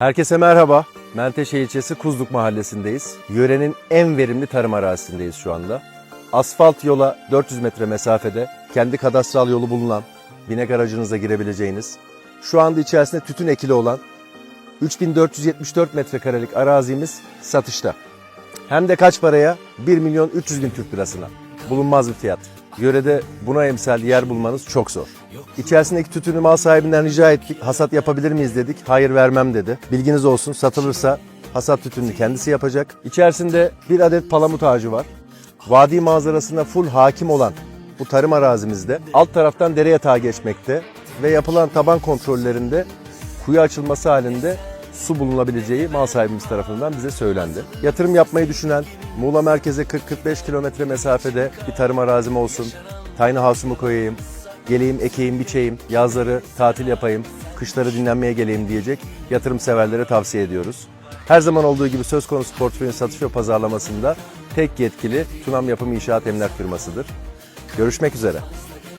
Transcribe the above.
Herkese merhaba. Menteşe ilçesi Kuzluk mahallesindeyiz. Yörenin en verimli tarım arazisindeyiz şu anda. Asfalt yola 400 metre mesafede kendi kadastral yolu bulunan binek aracınıza girebileceğiniz, şu anda içerisinde tütün ekili olan 3474 metrekarelik arazimiz satışta. Hem de kaç paraya? 1 milyon 300 bin Türk lirasına. Bulunmaz bir fiyat. Yörede buna emsal yer bulmanız çok zor. İçerisindeki tütünü mal sahibinden rica ettik. Hasat yapabilir miyiz dedik. Hayır vermem dedi. Bilginiz olsun satılırsa hasat tütününü kendisi yapacak. İçerisinde bir adet palamut ağacı var. Vadi manzarasına full hakim olan bu tarım arazimizde alt taraftan dere yatağı geçmekte ve yapılan taban kontrollerinde kuyu açılması halinde su bulunabileceği mal sahibimiz tarafından bize söylendi. Yatırım yapmayı düşünen Muğla merkeze 40-45 kilometre mesafede bir tarım arazim olsun, tiny house'umu koyayım, geleyim ekeyim biçeyim, yazları tatil yapayım, kışları dinlenmeye geleyim diyecek yatırım severlere tavsiye ediyoruz. Her zaman olduğu gibi söz konusu portföyün satış ve pazarlamasında tek yetkili Tunam Yapım İnşaat Emlak firmasıdır. Görüşmek üzere.